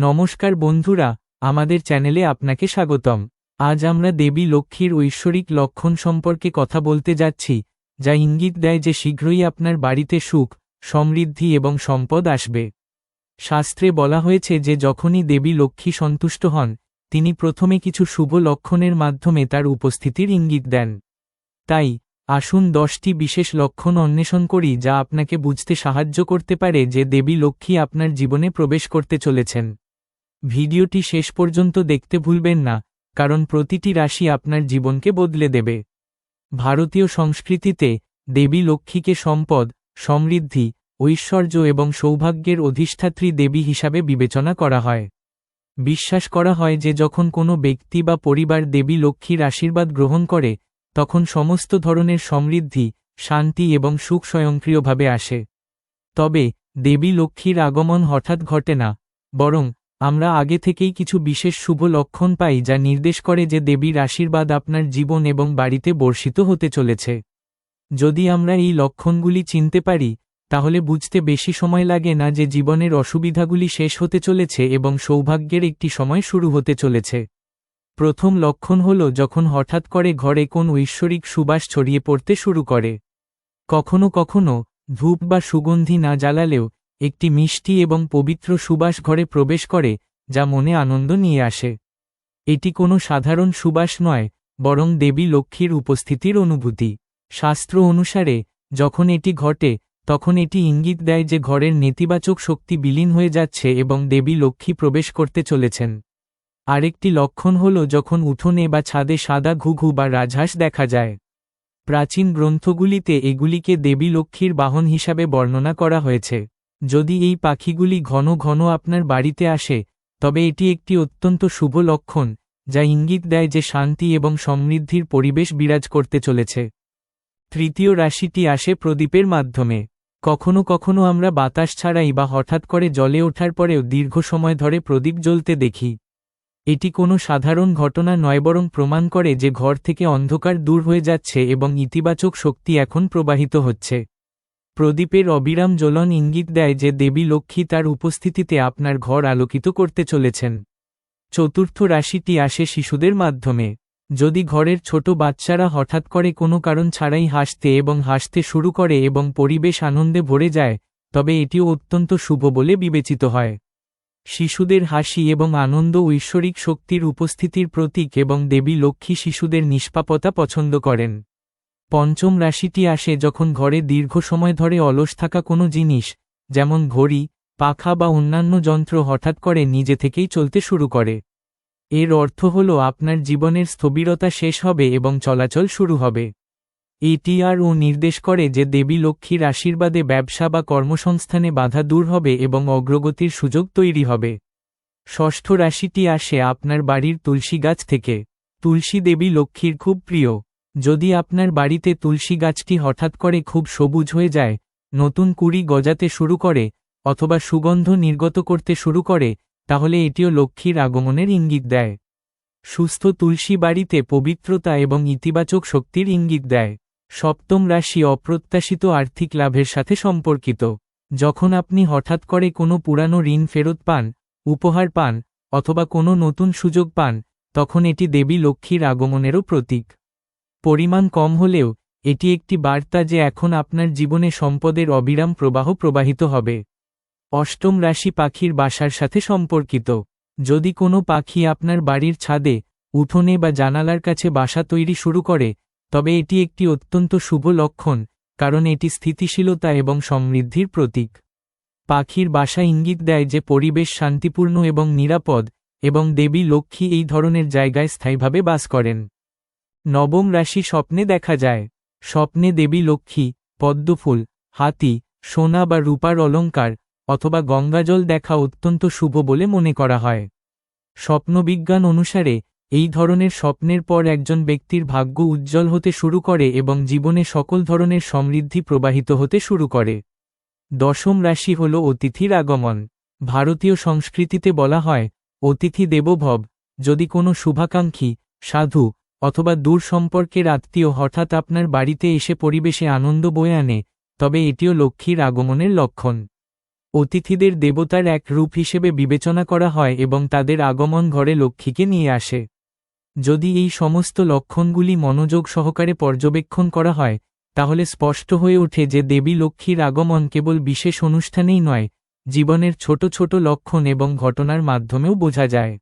নমস্কার বন্ধুরা, আমাদের চ্যানেলে আপনাকে স্বাগতম। আজ আমরা দেবী লক্ষ্মীর ঐশ্বরিক লক্ষণ সম্পর্কে কথা বলতে যাচ্ছি, যা ইঙ্গিত দেয় যে শীঘ্রই আপনার বাড়িতে সুখ, সমৃদ্ধি এবং সম্পদ আসবে। শাস্ত্রে বলা হয়েছে যে যখনই দেবী লক্ষ্মী সন্তুষ্ট হন, তিনি প্রথমে কিছু শুভ লক্ষণের মাধ্যমে তার উপস্থিতির ইঙ্গিত দেন। তাই, আসুন দশটি বিশেষ লক্ষণ অন্বেষণ করি যা আপনাকে বুঝতে সাহায্য করতে পারে যে দেবী লক্ষ্মী আপনার জীবনে প্রবেশ করতে চলেছেন। ভিডিওটি শেষ পর্যন্ত দেখতে ভুলবেন না, কারণ প্রতিটি রাশি আপনার জীবনকে বদলে দেবে। ভারতীয় সংস্কৃতিতে, দেবী লক্ষ্মীকে সম্পদ, সমৃদ্ধি, ঐশ্বর্য এবং সৌভাগ্যের অধিষ্ঠাত্রী দেবী হিসাবে বিবেচনা করা হয়। বিশ্বাস করা হয় যে যখন কোনো ব্যক্তি বা পরিবার দেবী লক্ষ্মীর আশীর্বাদ গ্রহণ করে, তখন সমস্ত ধরনের সমৃদ্ধি, শান্তি এবং সুখ স্বয়ংক্রিয়ভাবে আসে। তবে, দেবী লক্ষ্মীর আগমন হঠাৎ ঘটে না, বরং আমরা আগে থেকেই কিছু বিশেষ শুভ লক্ষণ পাই যা নির্দেশ করে যে দেবীর আশীর্বাদ আপনার জীবন এবং বাড়িতে বর্ষিত হতে চলেছে। যদি আমরা এই লক্ষণগুলি চিনতে পারি, তাহলে বুঝতে বেশি সময় লাগে না যে জীবনের অসুবিধাগুলি শেষ হতে চলেছে এবং সৌভাগ্যের একটি সময় শুরু হতে চলেছে। প্রথম লক্ষণ হল যখন হঠাৎ করে ঘরে কোন ঐশ্বরিক সুবাস ছড়িয়ে পড়তে শুরু করে। কখনো কখনো ধূপ বা সুগন্ধি না জ্বালালেও একটি মিষ্টি এবং পবিত্র সুবাস ঘরে প্রবেশ করে, যা মনে আনন্দ নিয়ে আসে। এটি কোনো সাধারণ সুবাস নয়, বরং দেবী লক্ষ্মীর উপস্থিতির অনুভূতি। শাস্ত্র অনুসারে, যখন এটি ঘটে, তখন এটি ইঙ্গিত দেয় যে ঘরের নেতিবাচক শক্তি বিলীন হয়ে যাচ্ছে এবং দেবী লক্ষ্মী প্রবেশ করতে চলেছেন। আরেকটি লক্ষণ হল যখন উঠোনে বা ছাদে সাদা ঘুঘু বা রাজহাঁস দেখা যায়। প্রাচীন গ্রন্থগুলিতে এগুলিকে দেবী লক্ষ্মীর বাহন হিসাবে বর্ণনা করা হয়েছে। যদি এই পাখিগুলি ঘন ঘন আপনার বাড়িতে আসে, তবে এটি একটি অত্যন্ত শুভ লক্ষণ, যা ইঙ্গিত দেয় যে শান্তি এবং সমৃদ্ধির পরিবেশ বিরাজ করতে চলেছে। তৃতীয় রাশিটি আসে প্রদীপের মাধ্যমে। কখনো কখনো আমরা বাতাস ছাড়াই বা হঠাৎ করে জলে ওঠার পরেও দীর্ঘ সময় ধরে প্রদীপ জ্বলতে দেখি। এটি কোনো সাধারণ ঘটনা নয় বরং প্রমাণ করে যে ঘর থেকে অন্ধকার দূর হয়ে যাচ্ছে এবং ইতিবাচক শক্তি এখন প্রবাহিত হচ্ছে। প্রদীপের অবিরাম জ্বলন ইঙ্গিত দেয় যে দেবী লক্ষ্মী তার উপস্থিতিতে আপনার ঘর আলোকিত করতে চলেছেন। চতুর্থ রাশিটি আসে শিশুদের মাধ্যমে। যদি ঘরের ছোট বাচ্চারা হঠাৎ করে কোনো কারণ ছাড়াই হাসতে এবং হাসতে শুরু করে এবং পরিবেশ আনন্দে ভরে যায়, তবে এটিও অত্যন্ত শুভ বলে বিবেচিত হয়। শিশুদের হাসি এবং আনন্দ ঐশ্বরিক শক্তির উপস্থিতির প্রতীক এবং দেবী লক্ষ্মী শিশুদের নিষ্পাপতা পছন্দ করেন। পঞ্চম রাশিটি আসে যখন ঘরে দীর্ঘ সময় ধরে অলস থাকা কোনো জিনিস, যেমন ঘড়ি, পাখা বা অন্যান্য যন্ত্র হঠাৎ করে নিজে থেকেই চলতে শুরু করে। এর অর্থ হল আপনার জীবনের স্থবিরতা শেষ হবে এবং চলাচল শুরু হবে। এটি আর ও নির্দেশ করে যে দেবী লক্ষ্মীর আশীর্বাদে ব্যবসা বা কর্মসংস্থানে বাধা দূর হবে এবং অগ্রগতির সুযোগ তৈরি হবে। ষষ্ঠ রাশিটি আসে আপনার বাড়ির তুলসী গাছ থেকে। তুলসী দেবী লক্ষ্মীর খুব প্রিয়। যদি আপনার বাড়িতে তুলসী গাছটি হঠাৎ করে খুব সবুজ হয়ে যায়, নতুন কুড়ি গজাতে শুরু করে, অথবা সুগন্ধ নির্গত করতে শুরু করে, তাহলে এটিও লক্ষ্মীর আগমনের ইঙ্গিত দেয়। সুস্থ তুলসী বাড়িতে পবিত্রতা এবং ইতিবাচক শক্তির ইঙ্গিত দেয়। সপ্তম রাশি অপ্রত্যাশিত আর্থিক লাভের সাথে সম্পর্কিত। যখন আপনি হঠাৎ করে কোনো পুরানো ঋণ ফেরত পান, উপহার পান, অথবা কোনো নতুন সুযোগ পান, তখন এটি দেবী লক্ষ্মীর আগমনেরও প্রতীক। পরিমাণ কম হলেও, এটি একটি বার্তা যে এখন আপনার জীবনে সম্পদের অবিরাম প্রবাহ প্রবাহিত হবে। অষ্টম রাশি পাখির বাসার সাথে সম্পর্কিত। যদি কোনো পাখি আপনার বাড়ির ছাদে, উঠোনে বা জানালার কাছে বাসা তৈরি শুরু করে, তবে এটি একটি অত্যন্ত শুভ লক্ষণ, কারণ এটি স্থিতিশীলতা এবং সমৃদ্ধির প্রতীক। পাখির বাসা ইঙ্গিত দেয় যে পরিবেশ শান্তিপূর্ণ এবং নিরাপদ, এবং দেবী লক্ষ্মী এই ধরনের জায়গায় স্থায়ীভাবে বাস করেন। নবম রাশি স্বপ্নে দেখা যায়। স্বপ্নে দেবী লক্ষ্মী, পদ্মফুল, হাতি, সোনা বা রূপার অলঙ্কার অথবা গঙ্গাজল দেখা অত্যন্ত শুভ বলে মনে করা হয়। স্বপ্নবিজ্ঞান অনুসারে, এই ধরনের স্বপ্নের পর একজন ব্যক্তির ভাগ্য উজ্জ্বল হতে শুরু করে এবং জীবনে সকল ধরনের সমৃদ্ধি প্রবাহিত হতে শুরু করে। দশম রাশি হল অতিথির আগমন। ভারতীয় সংস্কৃতিতে বলা হয়, অতিথি দেবভব যদি কোনো শুভাকাঙ্ক্ষী, সাধু অথবা দূর সম্পর্কের আত্মীয় হঠাৎ আপনার বাড়িতে এসে পরিবেশে আনন্দ বয়ে আনে, তবে এটিও লক্ষ্মীর আগমনের লক্ষণ। অতিথিদের দেবতার এক রূপ হিসেবে বিবেচনা করা হয় এবং তাদের আগমন ঘরে লক্ষ্মীকে নিয়ে আসে। যদি এই সমস্ত লক্ষণগুলি মনোযোগ সহকারে পর্যবেক্ষণ করা হয়, তাহলে স্পষ্ট হয়ে ওঠে যে দেবী লক্ষ্মীর আগমন কেবল বিশেষ অনুষ্ঠানেই নয়, জীবনের ছোট ছোট লক্ষণ এবং ঘটনার মাধ্যমেও বোঝা যায়।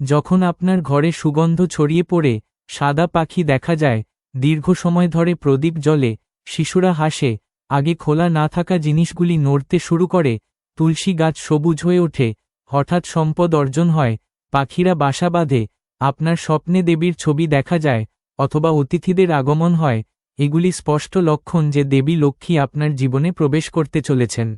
যখন আপনার ঘরে সুগন্ধ ছড়িয়ে পড়ে সাদা পাখি দেখা যায়, দীর্ঘ সময় ধরে প্রদীপ জলে শিশুরা হাসে, আগে খোলা না থাকা জিনিসগুলি নড়তে শুরু করে, তুলসী গাছ সবুজ হয়ে ওঠে, হঠাৎ সম্পদ অর্জন হয়, পাখিরা বাসা বাঁধে, আপনার স্বপ্নে দেবীর ছবি দেখা যায়, অথবা অতিথিদের আগমন হয়, এগুলি স্পষ্ট লক্ষণ যে দেবী লক্ষ্মী আপনার জীবনে প্রবেশ করতে চলেছেন।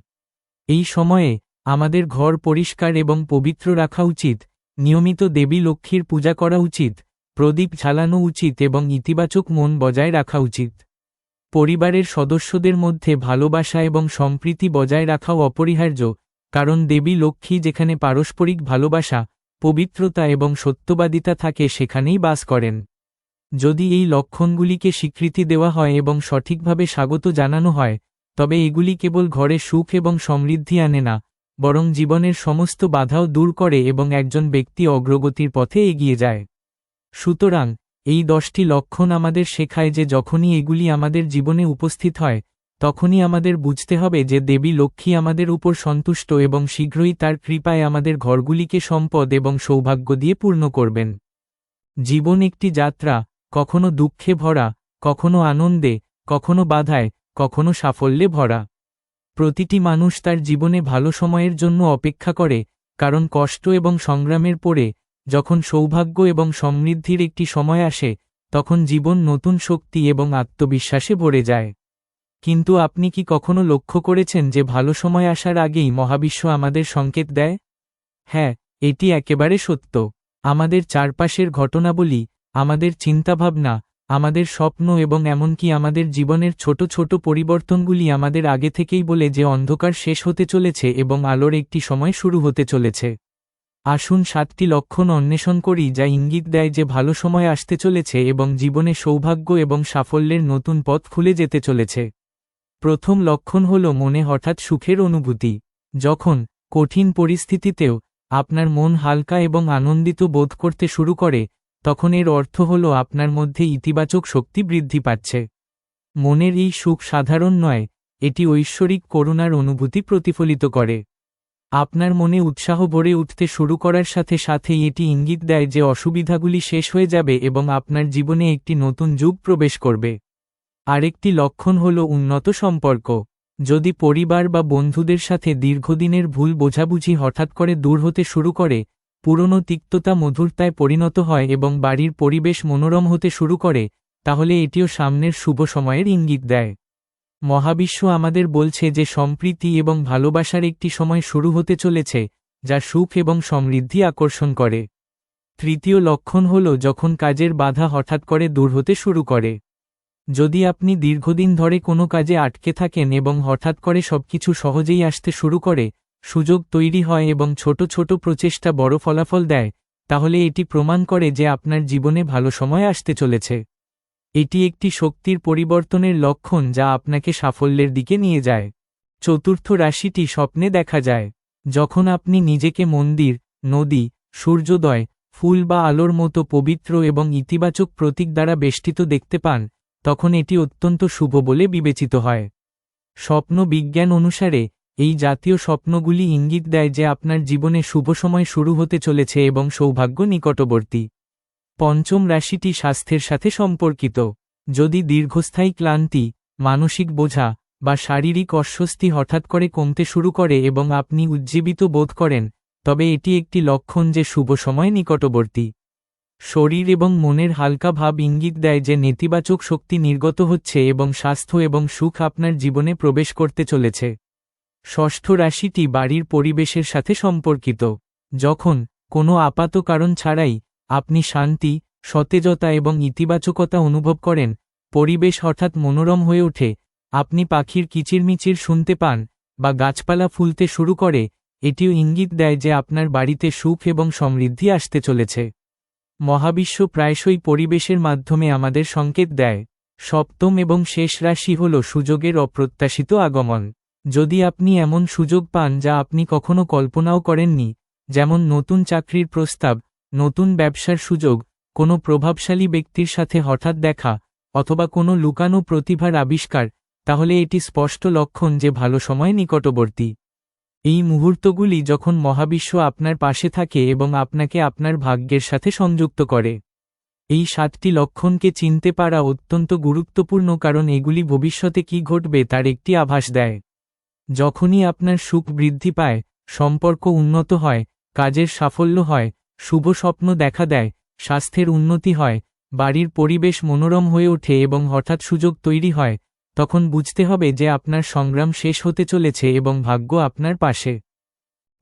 এই সময়ে, আমাদের ঘর পরিষ্কার এবং পবিত্র রাখা উচিত, নিয়মিত দেবী লক্ষ্মীর পূজা করা উচিত প্রদীপ ঝালানো উচিত এবং ইতিবাচক মন বজায় রাখা উচিত। পরিবারের সদস্যদের মধ্যে ভালোবাসা এবং সম্প্রীতি বজায় রাখাও অপরিহার্য, কারণ দেবী লক্ষ্মী যেখানে পারস্পরিক ভালোবাসা, পবিত্রতা এবং সত্যবাদিতা থাকে সেখানেই বাস করেন। যদি এই লক্ষণগুলিকে স্বীকৃতি দেওয়া হয় এবং সঠিকভাবে স্বাগত জানানো হয়, তবে এগুলি কেবল ঘরে সুখ এবং সমৃদ্ধি আনে না, বরং জীবনের সমস্ত বাধাও দূর করে এবং একজন ব্যক্তি অগ্রগতির পথে এগিয়ে যায়। সুতরাং, এই দশটি লক্ষণ আমাদের শেখায় যে যখনই এগুলি আমাদের জীবনে উপস্থিত হয়, তখনই আমাদের বুঝতে হবে যে দেবী লক্ষ্মী আমাদের উপর সন্তুষ্ট এবং শীঘ্রই তার কৃপায় আমাদের ঘরগুলিকে সম্পদ এবং সৌভাগ্য দিয়ে পূর্ণ করবেন। জীবন একটি যাত্রা, কখনো দুঃখে ভরা, কখনো আনন্দে, কখনো বাধায়, কখনো সাফল্যে ভরা। প্রতিটি মানুষ তার জীবনে ভালো সময়ের জন্য অপেক্ষা করে, কারণ কষ্ট এবং সংগ্রামের পরে যখন সৌভাগ্য এবং সমৃদ্ধির একটি সময় আসে, তখন জীবন নতুন শক্তি এবং আত্মবিশ্বাসে ভরে যায়। কিন্তু আপনি কি কখনো লক্ষ্য করেছেন যে ভালো সময় আসার আগেই মহাবিশ্ব আমাদের সংকেত দেয়? হ্যাঁ এটি একেবারে সত্য। আমাদের চারপাশের ঘটনাবলী, আমাদের চিন্তাভাবনা, আমাদের স্বপ্ন এবং এমনকি আমাদের জীবনের ছোট ছোট পরিবর্তনগুলি আমাদের আগে থেকেই বলে যে অন্ধকার শেষ হতে চলেছে এবং আলোর একটি সময় শুরু হতে চলেছে। আসুন সাতটি লক্ষণ অন্বেষণ করি যা ইঙ্গিত দেয় যে ভালো সময় আসতে চলেছে এবং জীবনে সৌভাগ্য এবং সাফল্যের নতুন পথ খুলে যেতে চলেছে। প্রথম লক্ষণ হল মনে হঠাৎ সুখের অনুভূতি। যখন কঠিন পরিস্থিতিতেও আপনার মন হালকা এবং আনন্দিত বোধ করতে শুরু করে, তখন এর অর্থ হল আপনার মধ্যে ইতিবাচক শক্তি বৃদ্ধি পাচ্ছে। মনের এই সুখ সাধারণ নয়, এটি ঐশ্বরিক করুণার অনুভূতি প্রতিফলিত করে। আপনার মনে উৎসাহ ভরে উঠতে শুরু করার সাথে সাথেই এটি ইঙ্গিত দেয় যে অসুবিধাগুলি শেষ হয়ে যাবে এবং আপনার জীবনে একটি নতুন যুগ প্রবেশ করবে। আরেকটি লক্ষণ হল উন্নত সম্পর্ক। যদি পরিবার বা বন্ধুদের সাথে দীর্ঘদিনের ভুল বোঝাবুঝি হঠাৎ করে দূর হতে শুরু করে, পুরনো তিক্ততা মধুরতায় পরিণত হয় এবং বাড়ির পরিবেশ মনোরম হতে শুরু করে, তাহলে এটিও সামনের শুভ সময়ের ইঙ্গিত দেয়। মহাবিশ্ব আমাদের বলছে যে সম্প্রীতি এবং ভালোবাসার একটি সময় শুরু হতে চলেছে, যা সুখ এবং সমৃদ্ধি আকর্ষণ করে। তৃতীয় লক্ষণ হল যখন কাজের বাধা হঠাৎ করে দূর হতে শুরু করে। যদি আপনি দীর্ঘদিন ধরে কোনো কাজে আটকে থাকেন এবং হঠাৎ করে সবকিছু সহজেই আসতে শুরু করে, সুযোগ তৈরি হয় এবং ছোট ছোট প্রচেষ্টা বড় ফলাফল দেয়, তাহলে এটি প্রমাণ করে যে আপনার জীবনে ভালো সময় আসতে চলেছে। এটি একটি শক্তির পরিবর্তনের লক্ষণ যা আপনাকে সাফল্যের দিকে নিয়ে যায়। চতুর্থ রাশিটি স্বপ্নে দেখা যায়। যখন আপনি নিজেকে মন্দির, নদী, সূর্যোদয়, ফুল বা আলোর মতো পবিত্র এবং ইতিবাচক প্রতীক দ্বারা বেষ্টিত দেখতে পান, তখন এটি অত্যন্ত শুভ বলে বিবেচিত হয়। স্বপ্ন বিজ্ঞান অনুসারে, এই জাতীয় স্বপ্নগুলি ইঙ্গিত দেয় যে আপনার জীবনে শুভ সময় শুরু হতে চলেছে এবং সৌভাগ্য নিকটবর্তী। পঞ্চম রাশিটি স্বাস্থ্যের সাথে সম্পর্কিত। যদি দীর্ঘস্থায়ী ক্লান্তি, মানসিক বোঝা বা শারীরিক অস্বস্তি হঠাৎ করে কমতে শুরু করে এবং আপনি উজ্জীবিত বোধ করেন, তবে এটি একটি লক্ষণ যে শুভ সময় নিকটবর্তী। শরীর এবং মনের হালকা ভাব ইঙ্গিত দেয় যে নেতিবাচক শক্তি নির্গত হচ্ছে এবং স্বাস্থ্য এবং সুখ আপনার জীবনে প্রবেশ করতে চলেছে। ষষ্ঠ রাশিটি বাড়ির পরিবেশের সাথে সম্পর্কিত। যখন কোনো আপাত কারণ ছাড়াই আপনি শান্তি, সতেজতা এবং ইতিবাচকতা অনুভব করেন, পরিবেশ হঠাৎ মনোরম হয়ে ওঠে, আপনি পাখির কিচিরমিচির শুনতে পান, বা গাছপালা ফুলতে শুরু করে, এটিও ইঙ্গিত দেয় যে আপনার বাড়িতে সুখ এবং সমৃদ্ধি আসতে চলেছে। মহাবিশ্ব প্রায়শই পরিবেশের মাধ্যমে আমাদের সংকেত দেয়, সপ্তম এবং শেষ রাশি হল সুযোগের অপ্রত্যাশিত আগমন। যদি আপনি এমন সুযোগ পান যা আপনি কখনো কল্পনাও করেননি, যেমন নতুন চাকরির প্রস্তাব নতুন ব্যবসার সুযোগ, কোনো প্রভাবশালী ব্যক্তির সাথে হঠাৎ দেখা, অথবা কোনো লুকানো প্রতিভার আবিষ্কার, তাহলে এটি স্পষ্ট লক্ষণ যে ভালো সময় নিকটবর্তী। এই মুহূর্তগুলি যখন মহাবিশ্ব আপনার পাশে থাকে এবং আপনাকে আপনার ভাগ্যের সাথে সংযুক্ত করে। এই সাতটি লক্ষণকে চিনতে পারা অত্যন্ত গুরুত্বপূর্ণ কারণ এগুলি ভবিষ্যতে কি ঘটবে তার একটি আভাস দেয়। যখনই আপনার সুখ বৃদ্ধি পায়, সম্পর্ক উন্নত হয়, কাজের সাফল্য হয় শুভ স্বপ্ন দেখা দেয়, স্বাস্থ্যের উন্নতি হয়, বাড়ির পরিবেশ মনোরম হয়ে ওঠে এবং হঠাৎ সুযোগ তৈরি হয়, তখন বুঝতে হবে যে আপনার সংগ্রাম শেষ হতে চলেছে এবং ভাগ্য আপনার পাশে।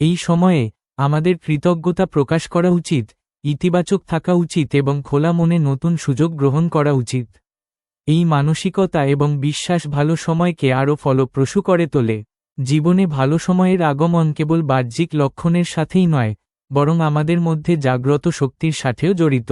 এই সময়ে, আমাদের কৃতজ্ঞতা প্রকাশ করা উচিত, ইতিবাচক থাকা উচিত এবং খোলা মনে নতুন সুযোগ গ্রহণ করা উচিত। এই মানসিকতা এবং বিশ্বাস ভালো সময়কে আরও ফলপ্রসূ করে তোলে। জীবনে ভালো সময়ের আগমন কেবল বাহ্যিক লক্ষণের সাথেই নয় বরং আমাদের মধ্যে জাগ্রত শক্তির সাথেও জড়িত।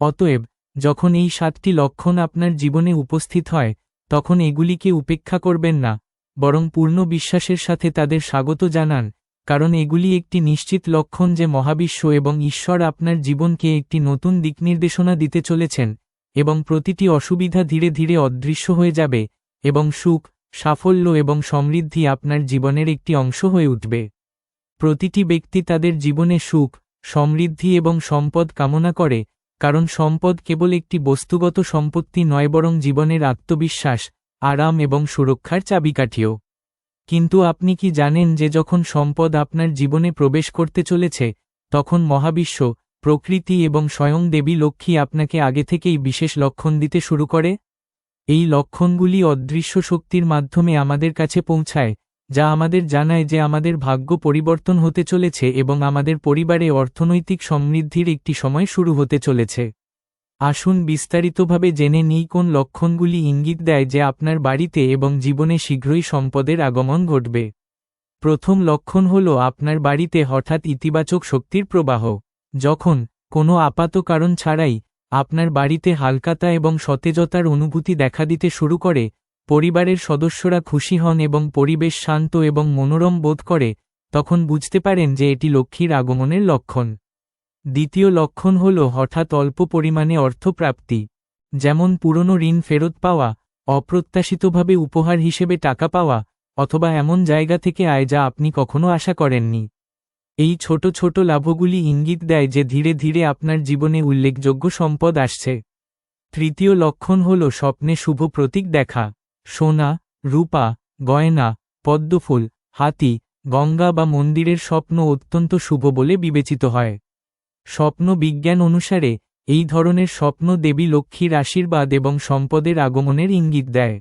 অতএব, যখন এই সাতটি লক্ষণ আপনার জীবনে উপস্থিত হয়, তখন এগুলিকে উপেক্ষা করবেন না, বরং পূর্ণ বিশ্বাসের সাথে তাদের স্বাগত জানান, কারণ এগুলি একটি নিশ্চিত লক্ষণ যে মহাবিশ্ব এবং ঈশ্বর আপনার জীবনকে একটি নতুন দিকনির্দেশনা দিতে চলেছেন, এবং প্রতিটি অসুবিধা ধীরে ধীরে অদৃশ্য হয়ে যাবে, এবং সুখ, সাফল্য এবং সমৃদ্ধি আপনার জীবনের একটি অংশ হয়ে উঠবে। প্রতিটি ব্যক্তি তাদের জীবনে সুখ, সমৃদ্ধি এবং সম্পদ কামনা করে, কারণ সম্পদ কেবল একটি বস্তুগত সম্পত্তি নয় বরং জীবনের আত্মবিশ্বাস, আরাম এবং সুরক্ষার চাবিকাঠিও। কিন্তু আপনি কি জানেন যে যখন সম্পদ আপনার জীবনে প্রবেশ করতে চলেছে, তখন মহাবিশ্ব, প্রকৃতি এবং স্বয়ং দেবী লক্ষ্মী আপনাকে আগে থেকেই বিশেষ লক্ষণ দিতে শুরু করে? এই লক্ষণগুলি অদৃশ্য শক্তির মাধ্যমে আমাদের কাছে পৌঁছায় যা আমাদের জানায় যে আমাদের ভাগ্য পরিবর্তন হতে চলেছে এবং আমাদের পরিবারে অর্থনৈতিক সমৃদ্ধির একটি সময় শুরু হতে চলেছে। আসুন বিস্তারিতভাবে জেনে নিই কোন লক্ষণগুলি ইঙ্গিত দেয় যে আপনার বাড়িতে এবং জীবনে শীঘ্রই সম্পদের আগমন ঘটবে। প্রথম লক্ষণ হল আপনার বাড়িতে হঠাৎ ইতিবাচক শক্তির প্রবাহ। যখন কোনো আপাত কারণ ছাড়াই আপনার বাড়িতে হালকাতা এবং সতেজতার অনুভূতি দেখা দিতে শুরু করে পরিবারের সদস্যরা খুশি হন এবং পরিবেশ শান্ত এবং মনোরম বোধ করে, তখন বুঝতে পারেন যে এটি লক্ষ্মীর আগমনের লক্ষণ। দ্বিতীয় লক্ষণ হল হঠাৎ অল্প পরিমাণে অর্থপ্রাপ্তি, যেমন পুরনো ঋণ ফেরত পাওয়া, অপ্রত্যাশিতভাবে উপহার হিসেবে টাকা পাওয়া, অথবা এমন জায়গা থেকে আয় যা আপনি কখনো আশা করেননি। এই ছোট ছোট লাভগুলি ইঙ্গিত দেয় যে ধীরে ধীরে আপনার জীবনে উল্লেখযোগ্য সম্পদ আসছে। তৃতীয় লক্ষণ হল স্বপ্নে শুভ প্রতীক দেখা। সোনা, রূপা, গয়না, পদ্মফুল, হাতি, গঙ্গা বা মন্দিরের স্বপ্ন অত্যন্ত শুভ বলে বিবেচিত হয়। স্বপ্ন বিজ্ঞান অনুসারে, এই ধরনের স্বপ্ন দেবী লক্ষ্মীর আশীর্বাদ এবং সম্পদের আগমনের ইঙ্গিত দেয়।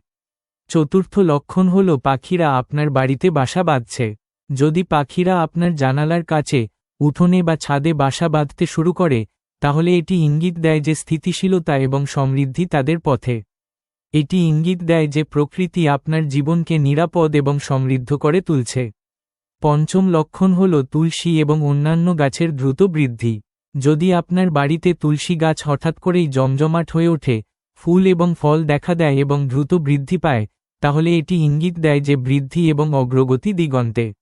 চতুর্থ লক্ষণ হল পাখিরা আপনার বাড়িতে বাসা বাঁধছে। যদি পাখিরা আপনার জানালার কাছে, উঠোনে বা ছাদে বাসা বাঁধতে শুরু করে, তাহলে এটি ইঙ্গিত দেয় যে স্থিতিশীলতা এবং সমৃদ্ধি তাদের পথে। এটি ইঙ্গিত দেয় যে প্রকৃতি আপনার জীবনকে নিরাপদ এবং সমৃদ্ধ করে তুলছে। পঞ্চম লক্ষণ হল তুলসী এবং অন্যান্য গাছের দ্রুত বৃদ্ধি। যদি আপনার বাড়িতে তুলসী গাছ হঠাৎ করেই জমজমাট হয়ে ওঠে, ফুল এবং ফল দেখা দেয় এবং দ্রুত বৃদ্ধি পায়, তাহলে এটি ইঙ্গিত দেয় যে বৃদ্ধি এবং অগ্রগতি দিগন্তে।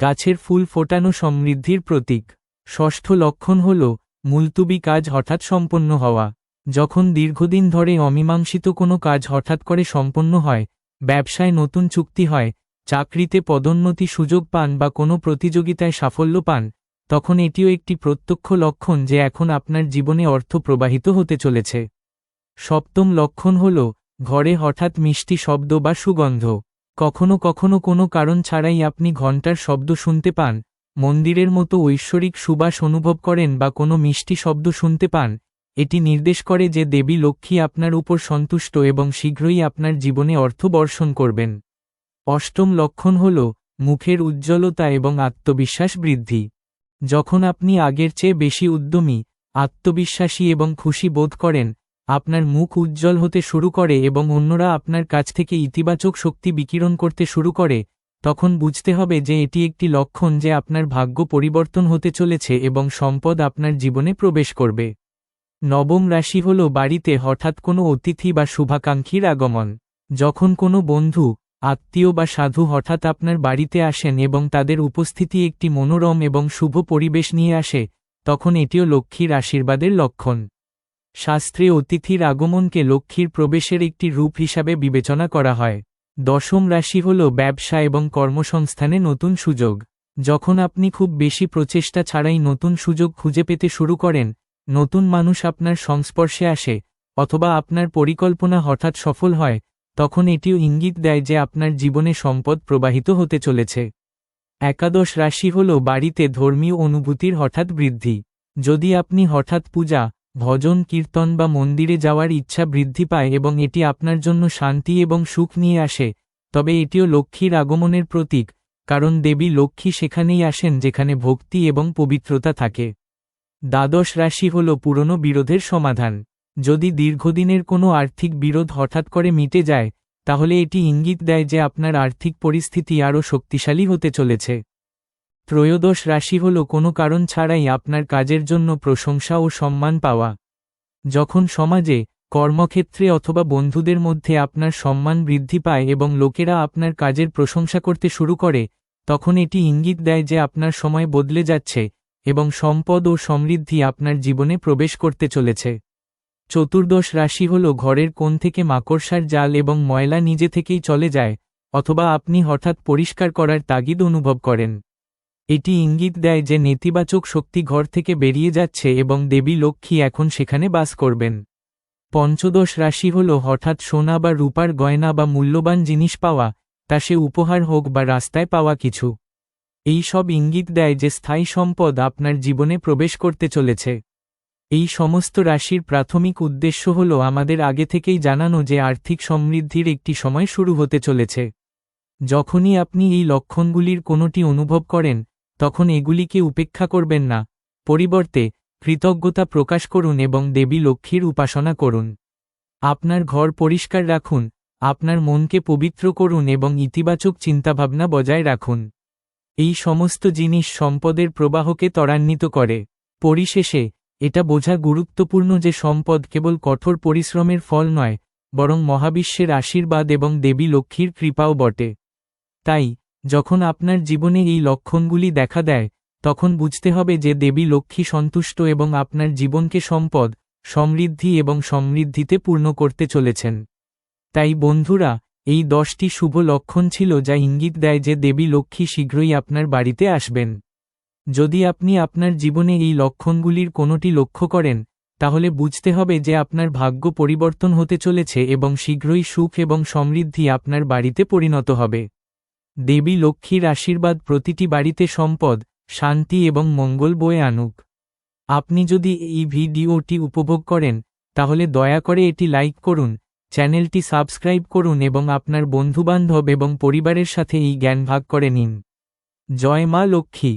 গাছের ফুল ফোটানো সমৃদ্ধির প্রতীক। ষষ্ঠ লক্ষণ হল, মুলতুবি কাজ হঠাৎ সম্পন্ন হওয়া। যখন দীর্ঘদিন ধরে অমীমাংসিত কোনো কাজ হঠাৎ করে সম্পন্ন হয়, ব্যবসায় নতুন চুক্তি হয়, চাকরিতে পদোন্নতি সুযোগ পান বা কোনো প্রতিযোগিতায় সাফল্য পান, তখন এটিও একটি প্রত্যক্ষ লক্ষণ যে এখন আপনার জীবনে অর্থ প্রবাহিত হতে চলেছে। সপ্তম লক্ষণ হল, ঘরে হঠাৎ মিষ্টি শব্দ বা সুগন্ধ। কখনো কখনো কোনো কারণ ছাড়াই আপনি ঘণ্টার শব্দ শুনতে পান, মন্দিরের মতো ঐশ্বরিক সুবাস অনুভব করেন বা কোনো মিষ্টি শব্দ শুনতে পান এটি নির্দেশ করে যে দেবী লক্ষ্মী আপনার উপর সন্তুষ্ট এবং শীঘ্রই আপনার জীবনে অর্থ বর্ষণ করবেন। অষ্টম লক্ষণ হল, মুখের উজ্জ্বলতা এবং আত্মবিশ্বাস বৃদ্ধি। যখন আপনি আগের চেয়ে বেশি উদ্যমী, আত্মবিশ্বাসী এবং খুশি বোধ করেন, আপনার মুখ উজ্জ্বল হতে শুরু করে এবং অন্যরা আপনার কাছ থেকে ইতিবাচক শক্তি বিকিরণ করতে শুরু করে, তখন বুঝতে হবে যে এটি একটি লক্ষণ যে আপনার ভাগ্য পরিবর্তন হতে চলেছে এবং সম্পদ আপনার জীবনে প্রবেশ করবে। নবম রাশি হল বাড়িতে হঠাৎ কোনো অতিথি বা শুভাকাঙ্ক্ষীর আগমন। যখন কোনো বন্ধু, আত্মীয় বা সাধু হঠাৎ আপনার বাড়িতে আসেন এবং তাদের উপস্থিতি একটি মনোরম এবং শুভ পরিবেশ নিয়ে আসে, তখন এটিও লক্ষ্মীর আশীর্বাদের লক্ষণ। শাস্ত্রে অতিথির আগমনকে লক্ষ্মীর প্রবেশের একটি রূপ হিসাবে বিবেচনা করা হয়। দশম রাশি হল ব্যবসা এবং কর্মসংস্থানে নতুন সুযোগ। যখন আপনি খুব বেশি প্রচেষ্টা ছাড়াই নতুন সুযোগ খুঁজে পেতে শুরু করেন নতুন মানুষ আপনার সংস্পর্শে আসে, অথবা আপনার পরিকল্পনা হঠাৎ সফল হয়, তখন এটিও ইঙ্গিত দেয় যে আপনার জীবনে সম্পদ প্রবাহিত হতে চলেছে। একাদশ রাশি হল বাড়িতে ধর্মীয় অনুভূতির হঠাৎ বৃদ্ধি। যদি আপনি হঠাৎ পূজা, ভজন, কীর্তন বা মন্দিরে যাওয়ার ইচ্ছা বৃদ্ধি পায় এবং এটি আপনার জন্য শান্তি এবং সুখ নিয়ে আসে, তবে এটিও লক্ষ্মীর আগমনের প্রতীক, কারণ দেবী লক্ষ্মী সেখানেই আসেন যেখানে ভক্তি এবং পবিত্রতা থাকে। দ্বাদশ রাশি হল পুরনো বিরোধের সমাধান। যদি দীর্ঘদিনের কোনো আর্থিক বিরোধ হঠাৎ করে মিটে যায়, তাহলে এটি ইঙ্গিত দেয় যে আপনার আর্থিক পরিস্থিতি আরও শক্তিশালী হতে চলেছে। ত্রয়োদশ রাশি হল কোনো কারণ ছাড়াই আপনার কাজের জন্য প্রশংসা ও সম্মান পাওয়া। যখন সমাজে, কর্মক্ষেত্রে অথবা বন্ধুদের মধ্যে আপনার সম্মান বৃদ্ধি পায় এবং লোকেরা আপনার কাজের প্রশংসা করতে শুরু করে, তখন এটি ইঙ্গিত দেয় যে আপনার সময় বদলে যাচ্ছে এবং সম্পদ ও সমৃদ্ধি আপনার জীবনে প্রবেশ করতে চলেছে। চতুর্দশ রাশি হল ঘরের কোণ থেকে মাকড়সার জাল এবং ময়লা নিজে থেকেই চলে যায়, অথবা আপনি হঠাৎ পরিষ্কার করার তাগিদ অনুভব করেন। এটি ইঙ্গিত দেয় যে নেতিবাচক শক্তি ঘর থেকে বেরিয়ে যাচ্ছে এবং দেবী লক্ষ্মী এখন সেখানে বাস করবেন। পঞ্চদশ রাশি হল হঠাৎ সোনা বা রূপার গয়না বা মূল্যবান জিনিস পাওয়া, তা সে উপহার হোক বা রাস্তায় পাওয়া কিছু। এই সব ইঙ্গিত দেয় যে স্থায়ী সম্পদ আপনার জীবনে প্রবেশ করতে চলেছে। এই সমস্ত রাশির প্রাথমিক উদ্দেশ্য হল আমাদের আগে থেকেই জানানো যে আর্থিক সমৃদ্ধির একটি সময় শুরু হতে চলেছে। যখনই আপনি এই লক্ষণগুলির কোনোটি অনুভব করেন, তখন এগুলিকে উপেক্ষা করবেন না। পরিবর্তে, কৃতজ্ঞতা প্রকাশ করুন এবং দেবী লক্ষ্মীর উপাসনা করুন। আপনার ঘর পরিষ্কার রাখুন, আপনার মনকে পবিত্র করুন এবং ইতিবাচক চিন্তাভাবনা বজায় রাখুন। এই সমস্ত জিনিস সম্পদের প্রবাহকে ত্বরান্বিত করে। পরিশেষে, এটা বোঝা গুরুত্বপূর্ণ যে সম্পদ কেবল কঠোর পরিশ্রমের ফল নয়, বরং মহাবিশ্বের আশীর্বাদ এবং দেবী লক্ষ্মীর কৃপাও বটে। তাই, যখন আপনার জীবনে এই লক্ষণগুলি দেখা দেয়, তখন বুঝতে হবে যে দেবী লক্ষ্মী সন্তুষ্ট এবং আপনার জীবনকে সম্পদ, সমৃদ্ধি এবং সমৃদ্ধিতে পূর্ণ করতে চলেছেন। তাই বন্ধুরা এই দশটি শুভ লক্ষণ ছিল যা ইঙ্গিত দেয় যে দেবী লক্ষ্মী শীঘ্রই আপনার বাড়িতে আসবেন। যদি আপনি আপনার জীবনে এই লক্ষণগুলির কোনোটি লক্ষ্য করেন, তাহলে বুঝতে হবে যে আপনার ভাগ্য পরিবর্তন হতে চলেছে এবং শীঘ্রই সুখ এবং সমৃদ্ধি আপনার বাড়িতে পরিণত হবে। দেবী লক্ষ্মীর আশীর্বাদ প্রতিটি বাড়িতে সম্পদ, শান্তি এবং মঙ্গল বয়ে আনুক। আপনি যদি এই ভিডিওটি উপভোগ করেন, তাহলে দয়া করে এটি লাইক করুন চ্যানেলটি সাবস্ক্রাইব করুন এবং আপনার বন্ধুবান্ধব এবং পরিবারের সাথে এই জ্ঞান ভাগ করে নিন। জয় মা লক্ষ্মী।